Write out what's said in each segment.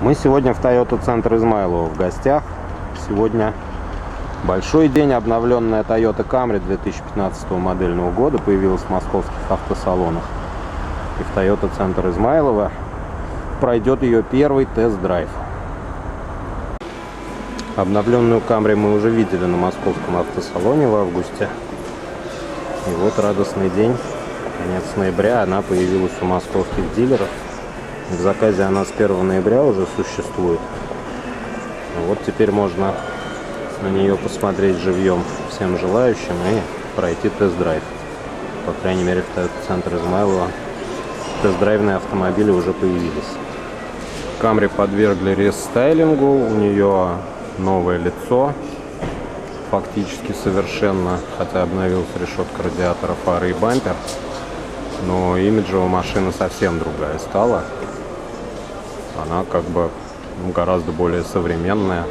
Мы сегодня в Toyota Центр Измайлова в гостях. Сегодня большой день. Обновленная Toyota Camry 2015 модельного года появилась в московских автосалонах. И в Toyota Центр Измайлова пройдет ее первый тест-драйв. Обновленную Camry мы уже видели на московском автосалоне в августе. И вот радостный день, конец ноября, она появилась у московских дилеров. В заказе она с 1 ноября уже существует. Вот теперь можно на нее посмотреть живьем всем желающим и пройти тест-драйв. По крайней мере, в центр Измайлова тест-драйвные автомобили уже появились. Камри подвергли рестайлингу, у нее новое лицо, фактически совершенно, хотя обновилась решетка радиатора, фары и бампер, но имиджевая машина совсем другая стала. Она как бы ну, гораздо более современная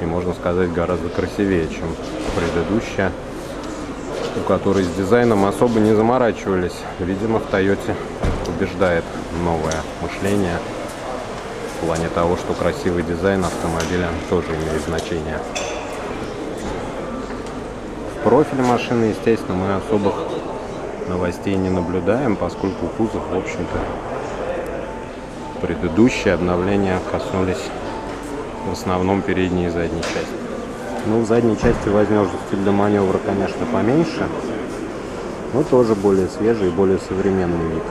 и, можно сказать, гораздо красивее, чем предыдущая, у которой с дизайном особо не заморачивались. Видимо, в Тойоте убеждает новое мышление в плане того, что красивый дизайн автомобиля тоже имеет значение. В профиле машины, естественно, мы особых новостей не наблюдаем, поскольку кузов, в общем-то, предыдущие обновления коснулись в основном передней и задней части. Ну, в задней части возможности для маневра, конечно, поменьше, но тоже более свежий и более современный вид.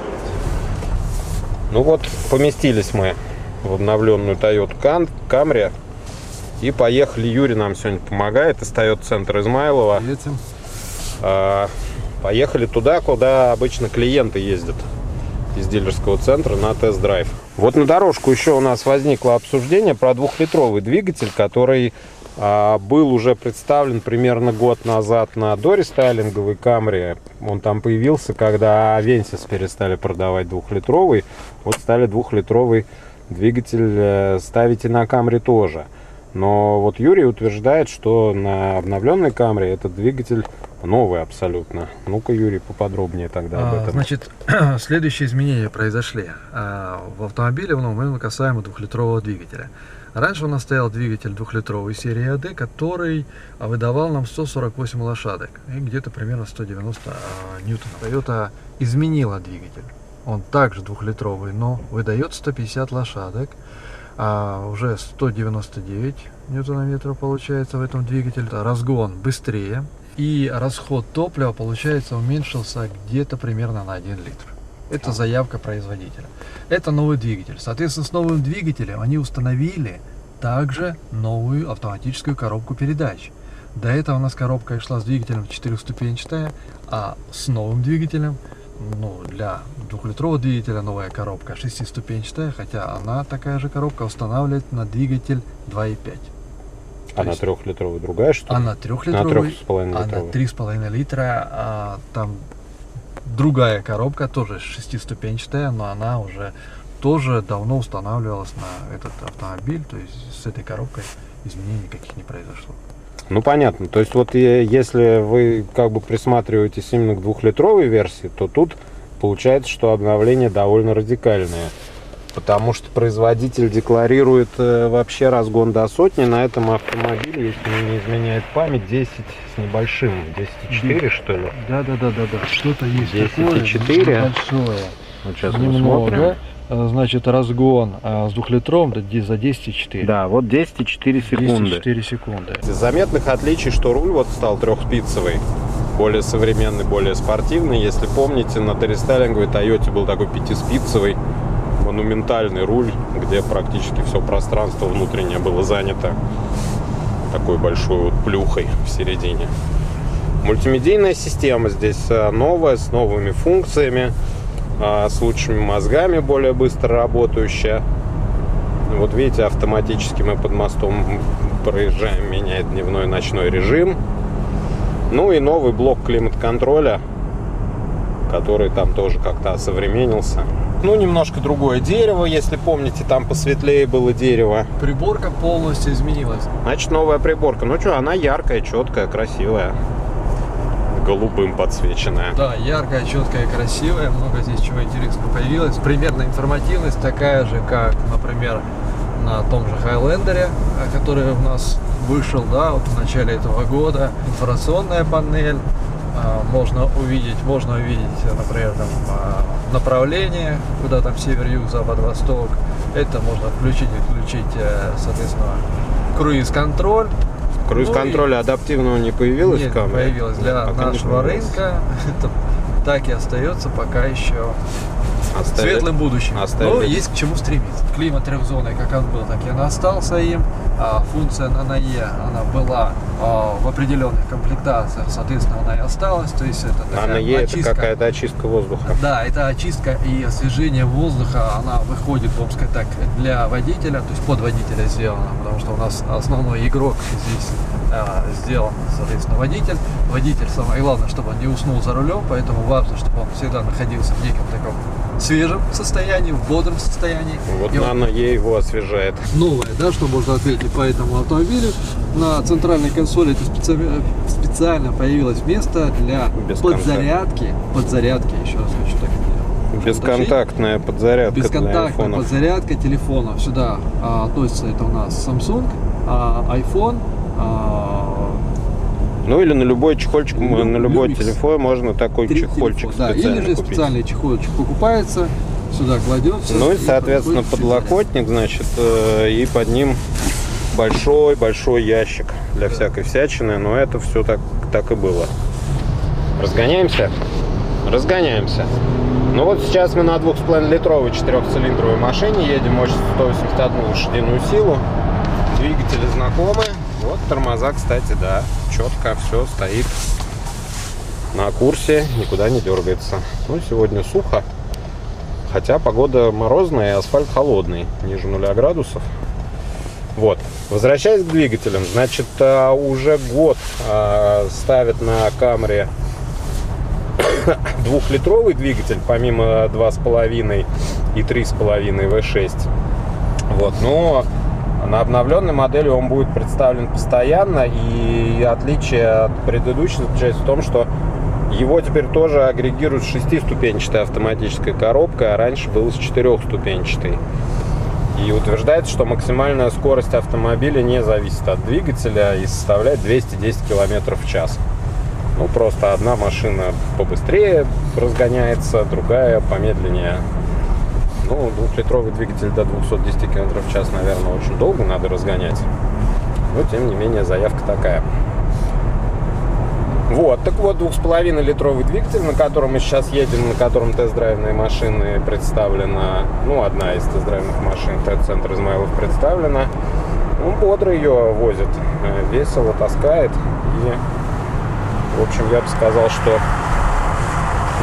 Ну вот, поместились мы в обновленную Toyota Camry и поехали. Юрий нам сегодня помогает из Toyota центр Измайлова. Едем. А, поехали туда, куда обычно клиенты ездят из дилерского центра на тест-драйв. Вот на дорожку еще у нас возникло обсуждение про двухлитровый двигатель, который а, был уже представлен примерно год назад на дорестайлинговой камере. Он там появился, когда Авенсис перестали продавать двухлитровый. Вот стали двухлитровый двигатель э, ставить и на камере тоже. Но вот Юрий утверждает, что на обновленной камере этот двигатель новый абсолютно. Ну-ка, Юрий, поподробнее тогда об этом. А, значит, следующие изменения произошли. А, в автомобиле в новом именно касаемо двухлитрового двигателя. Раньше у нас стоял двигатель двухлитровой серии AD, который выдавал нам 148 лошадок и где-то примерно 190 а, ньютонов. Toyota изменила двигатель. Он также двухлитровый, но выдает 150 лошадок а уже 199 ньютона-метров получается в этом двигателе. Разгон быстрее. И расход топлива, получается, уменьшился где-то примерно на 1 литр. Это заявка производителя. Это новый двигатель. Соответственно, с новым двигателем они установили также новую автоматическую коробку передач. До этого у нас коробка шла с двигателем 4-ступенчатая, а с новым двигателем ну, для двухлитрового двигателя новая коробка шестиступенчатая, хотя она такая же коробка устанавливает на двигатель 2.5. А на трехлитровый другая что ли? А на трехлитровый, на а на три с половиной литра а, там другая коробка, тоже шестиступенчатая, но она уже тоже давно устанавливалась на этот автомобиль, то есть с этой коробкой изменений никаких не произошло. Ну понятно. То есть вот если вы как бы присматриваетесь именно к двухлитровой версии, то тут получается, что обновление довольно радикальное. Потому что производитель декларирует э, вообще разгон до сотни на этом автомобиле, если мне не изменяет память, 10 с небольшим, 10,4 что ли? Да, да, да, да, да. Что-то есть 10,4. такое небольшое. Вот сейчас Немного. мы смотрим. Э, значит, разгон а, с двухлитровым за 10,4. Да, вот 10,4 секунды. 10,4 секунды. Из заметных отличий, что руль вот стал трехспицевый, более современный, более спортивный. Если помните, на дорестайлинговой Тойоте был такой пятиспицевый монументальный руль, где практически все пространство внутреннее было занято такой большой вот плюхой в середине. Мультимедийная система здесь э, новая, с новыми функциями, э, с лучшими мозгами, более быстро работающая. Вот видите, автоматически мы под мостом проезжаем, меняет дневной и ночной режим. Ну и новый блок климат-контроля, который там тоже как-то осовременился. Ну, немножко другое дерево, если помните, там посветлее было дерево. Приборка полностью изменилась. Значит, новая приборка. Ну что, она яркая, четкая, красивая. голубым подсвеченная. Да, яркая, четкая, красивая, много здесь чего интересного появилось. Примерно информативность такая же, как, например, на том же Хайлендере, э, который у нас вышел, да, вот в начале этого года. Информационная панель, можно увидеть, можно увидеть, например, там, а, направление, куда там север, юг, запад, восток. Это можно включить и включить, э, соответственно, круиз-контроль. Круиз-контроля адаптивного не появилось Нет, камере? появилось для не нашего рынка. Это так и остается пока еще Оставили- светлым будущим. оставили. Но есть к чему стремиться. Климат трехзонный, как он был, так и он остался им. А функция НАНАЕ, она была а, в определенных комплектациях, соответственно, она и осталась. То есть это такая Нано Е это очистка. какая-то очистка воздуха. Да, это очистка и освежение воздуха, она выходит, вам сказать так, для водителя, то есть под водителя сделана, потому что у нас основной игрок здесь а, сделан, соответственно, водитель. Водитель, самое главное, чтобы он не уснул за рулем, поэтому важно, чтобы он всегда находился в неком таком свежем состоянии, в бодром состоянии. Вот И он- Нано Е его освежает. новое, да, что можно ответить по этому автомобилю. На центральной консоли это специ- специально появилось место для Бесконтактно. подзарядки. Подзарядки, еще раз хочу так. Бесконтактная подзарядка для Бесконтактная айфонов. подзарядка телефонов. Сюда а, относится это у нас Samsung, а, iPhone, а, Ну или на любой чехольчик, Лю- на любой Lumix. телефон можно такой три чехольчик телефона. Да, или же купить. специальный чехольчик покупается, сюда кладется. Ну и, соответственно, подлокотник, значит, э, и под ним большой-большой ящик для всякой всячины, но это все так, так и было. Разгоняемся? Разгоняемся. Ну вот сейчас мы на 2,5-литровой четырехцилиндровой машине едем, мощностью 181 лошадиную силу. Двигатели знакомы. Вот тормоза, кстати, да, четко все стоит на курсе, никуда не дергается. Ну, сегодня сухо, Хотя погода морозная и асфальт холодный, ниже нуля градусов. Вот. Возвращаясь к двигателям, значит, а, уже год а, ставят на Камри двухлитровый двигатель, помимо 2,5 и 3,5 V6. Вот, но на обновленной модели он будет представлен постоянно, и отличие от предыдущей заключается в том, что его теперь тоже агрегируют шестиступенчатой автоматической коробкой, а раньше было с четырехступенчатой. И утверждается, что максимальная скорость автомобиля не зависит от двигателя и составляет 210 км в час. Ну, просто одна машина побыстрее разгоняется, другая помедленнее. Ну, двухлитровый двигатель до 210 км в час, наверное, очень долго надо разгонять. Но, тем не менее, заявка такая. Вот, так вот, 2,5 литровый двигатель, на котором мы сейчас едем, на котором тест-драйвные машины представлена, ну, одна из тест-драйвных машин, тест-центр Измайлов представлена. Он бодро ее возит, э, весело таскает. И, в общем, я бы сказал, что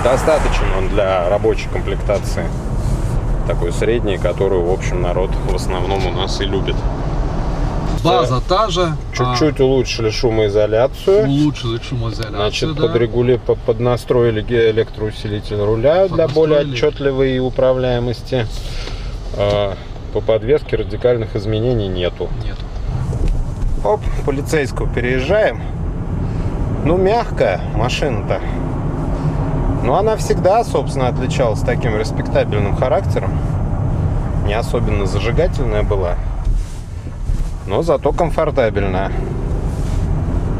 достаточен он для рабочей комплектации. Такой средний, которую, в общем, народ в основном у нас и любит. База та же. Чуть-чуть а, улучшили шумоизоляцию. улучшили шумоизоляцию. Значит, да. подрегули, по- поднастроили электроусилитель руля для более отчетливой управляемости. А, По подвеске радикальных изменений нету. Нет. Оп, полицейского переезжаем. Ну, мягкая машина-то. Но она всегда, собственно, отличалась таким респектабельным характером. Не особенно зажигательная была. Но зато комфортабельная.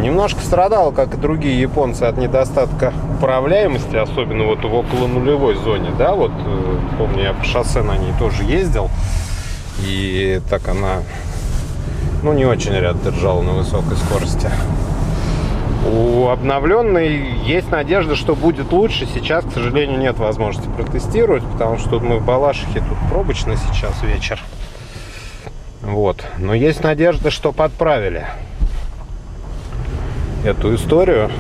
Немножко страдал, как и другие японцы, от недостатка управляемости, особенно вот в около нулевой зоне, да, вот э, помню, я по шоссе на ней тоже ездил, и так она, ну, не очень ряд держала на высокой скорости. У обновленной есть надежда, что будет лучше. Сейчас, к сожалению, нет возможности протестировать, потому что мы в Балашихе, тут пробочно сейчас вечер. Вот. Но есть надежда, что подправили эту историю.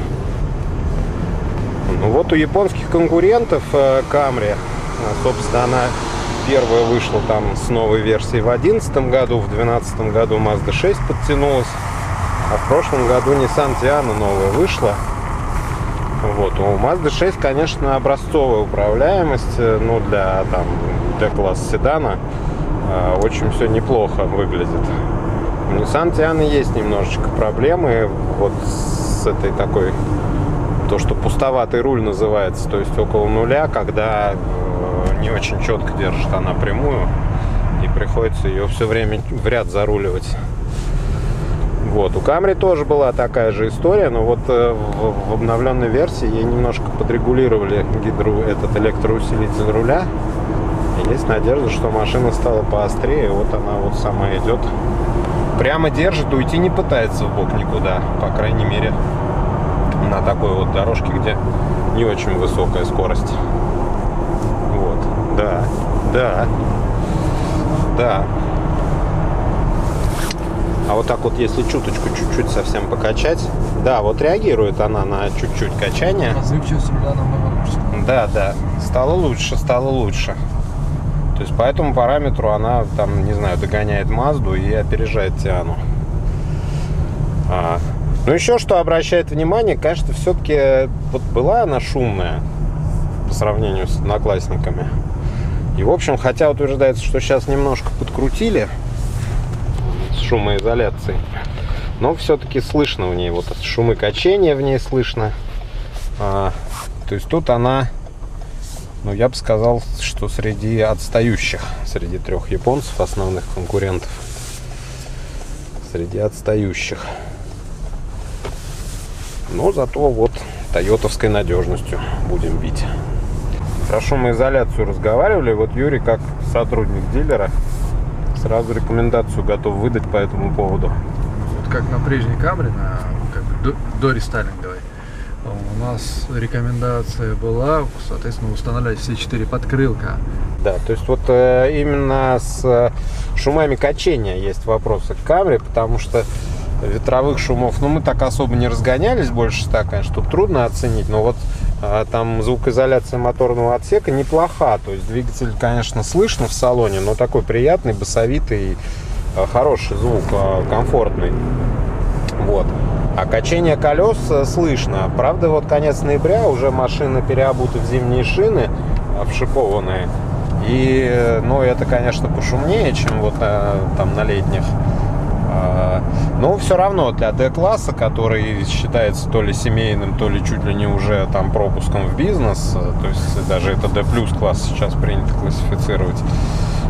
Ну вот у японских конкурентов э, Камри, э, собственно, она первая вышла там с новой версией в 2011 году, в 2012 году Mazda 6 подтянулась, а в прошлом году Nissan Tiana новая вышла. Вот, у Mazda 6, конечно, образцовая управляемость, э, ну, для, там, для класса седана э, очень все неплохо выглядит. У Nissan Tiana есть немножечко проблемы вот с этой такой то, что пустоватый руль называется, то есть около нуля, когда э, не очень четко держит она прямую, и приходится ее все время в ряд заруливать. Вот. У Камри тоже была такая же история, но вот э, в, в обновленной версии ей немножко подрегулировали гидро, этот электроусилитель руля. И есть надежда, что машина стала поострее. Вот она вот сама идет. Прямо держит, уйти не пытается в бок никуда. По крайней мере, на такой вот дорожке, где не очень высокая скорость. Вот. Да. Да. Да. А вот так вот, если чуточку, чуть-чуть совсем покачать, да, вот реагирует она на чуть-чуть качание. Лучше. Да, да, стало лучше, стало лучше. То есть по этому параметру она там, не знаю, догоняет Мазду и опережает Тиану. А, ну еще что обращает внимание, конечно, все-таки вот была она шумная по сравнению с одноклассниками. И в общем, хотя утверждается, что сейчас немножко подкрутили, шумоизоляции. Но все-таки слышно в ней, вот шумы качения в ней слышно. А, то есть тут она, ну я бы сказал, что среди отстающих, среди трех японцев, основных конкурентов, среди отстающих. Но зато вот тойотовской надежностью будем бить. Про шумоизоляцию разговаривали. Вот Юрий, как сотрудник дилера, сразу рекомендацию готов выдать по этому поводу. Вот как на прежней камере, на как бы до, рестайлинговой, у нас рекомендация была, соответственно, устанавливать все четыре подкрылка. Да, то есть вот э, именно с э, шумами качения есть вопросы к камере, потому что ветровых шумов, ну мы так особо не разгонялись больше ста, конечно, тут трудно оценить, но вот там звукоизоляция моторного отсека неплоха. То есть двигатель, конечно, слышно в салоне, но такой приятный, басовитый, а, хороший звук, а, комфортный. Вот. А качение колес слышно. Правда, вот конец ноября уже машины переобуты в зимние шины, обшипованные. И, ну, это, конечно, пошумнее, чем вот там на летних. А, но все равно для D-класса, который считается то ли семейным, то ли чуть ли не уже там пропуском в бизнес, то есть даже это D плюс класс сейчас принято классифицировать,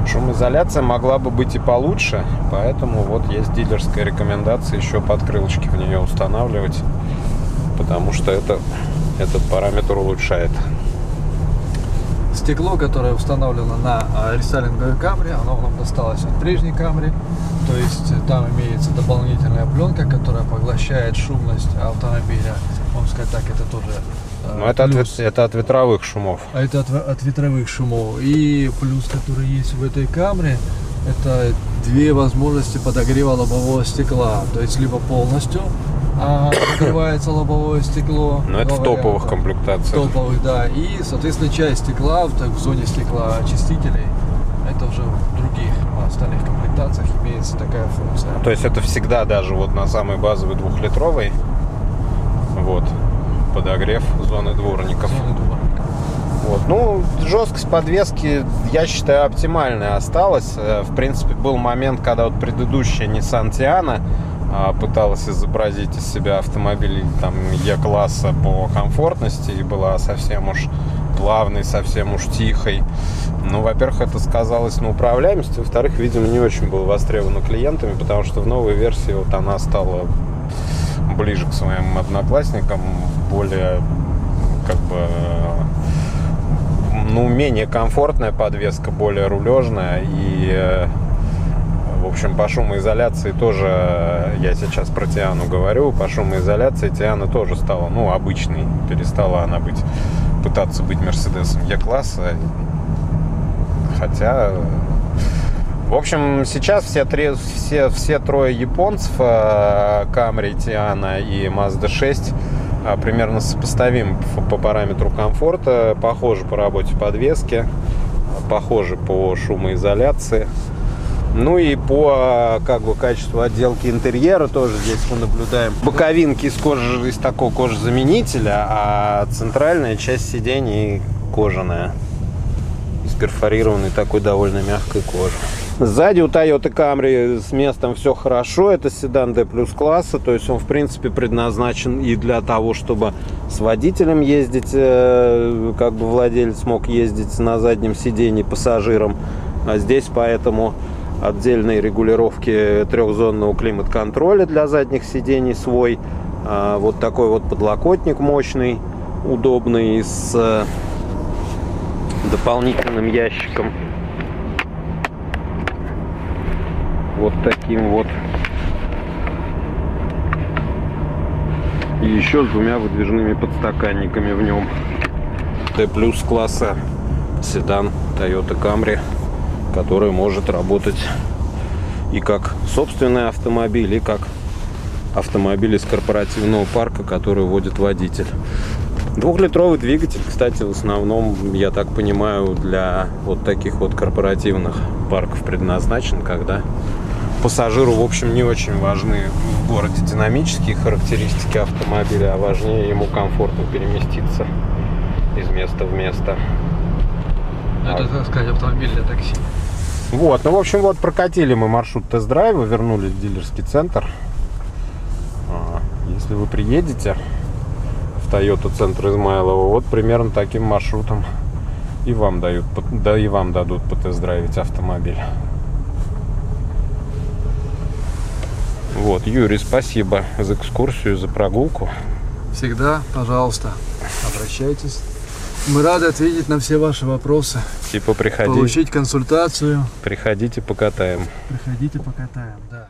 шумоизоляция могла бы быть и получше, поэтому вот есть дилерская рекомендация еще подкрылочки в нее устанавливать, потому что это этот параметр улучшает. Стекло, которое установлено на а, рестайлинговой камере, оно нам досталось от прежней камеры. То есть там имеется дополнительная пленка, которая поглощает шумность автомобиля. Можно сказать так, это тоже а, ну, это от, это от ветровых шумов. А это от, от ветровых шумов. И плюс, который есть в этой камере, это две возможности подогрева лобового стекла. То есть либо полностью а, закрывается лобовое стекло. Но это в топовых комплектациях. В топовых, да. И, соответственно, часть стекла в, так, в зоне стекла очистителей, это уже в других остальных комплектациях имеется такая функция. То есть это всегда даже вот на самой базовой двухлитровой вот подогрев зоны дворников. Зоны дворников. Вот. Ну, жесткость подвески, я считаю, оптимальная осталась. Э, в принципе, был момент, когда вот предыдущая Nissan Tiana а, пыталась изобразить из себя автомобиль там Е-класса по комфортности и была совсем уж плавной, совсем уж тихой. Ну, во-первых, это сказалось на управляемости, во-вторых, видимо, не очень был востребован клиентами, потому что в новой версии вот она стала ближе к своим одноклассникам, более как бы ну, менее комфортная подвеска, более рулежная и в общем, по шумоизоляции тоже, я сейчас про Тиану говорю, по шумоизоляции Тиана тоже стала, ну, обычной. Перестала она быть, пытаться быть Мерседесом Е-класса. Хотя, в общем, сейчас все, три, все, все трое японцев, Камри, Тиана и Mazda 6, э, примерно сопоставим по параметру комфорта, похожи по работе подвески, похожи по шумоизоляции. Ну и по как бы качеству отделки интерьера тоже здесь мы наблюдаем боковинки из кожи, из такого кожезаменителя, а центральная часть сидений кожаная. Из перфорированной такой довольно мягкой кожи. Сзади у Toyota Camry с местом все хорошо. Это седан D плюс класса. То есть он, в принципе, предназначен и для того, чтобы с водителем ездить, э, как бы владелец мог ездить на заднем сидении пассажиром. А здесь поэтому отдельные регулировки трехзонного климат-контроля для задних сидений свой. А, Вот такой вот подлокотник мощный, удобный, с э, дополнительным ящиком. Вот таким вот. И еще с двумя выдвижными подстаканниками в нем. Т плюс класса седан Toyota Camry, который может работать и как собственный автомобиль, и как автомобиль из корпоративного парка, который водит водитель. Двухлитровый двигатель, кстати, в основном, я так понимаю, для вот таких вот корпоративных парков предназначен, когда пассажиру, в общем, не очень важны в городе динамические характеристики автомобиля, а важнее ему комфортно переместиться из места в место. Это, так сказать, автомобиль для такси. Вот, ну, в общем, вот прокатили мы маршрут тест-драйва, вернулись в дилерский центр. А, Если вы приедете в Toyota центр Измайлова, вот примерно таким маршрутом и вам дают, да и вам дадут потест-драйвить автомобиль. Вот, Юрий, спасибо за экскурсию, за прогулку. Всегда, пожалуйста, обращайтесь. Мы рады ответить на все ваши вопросы, Типа приходи, получить консультацию. приходите покатаем. Приходите, покатаем, да.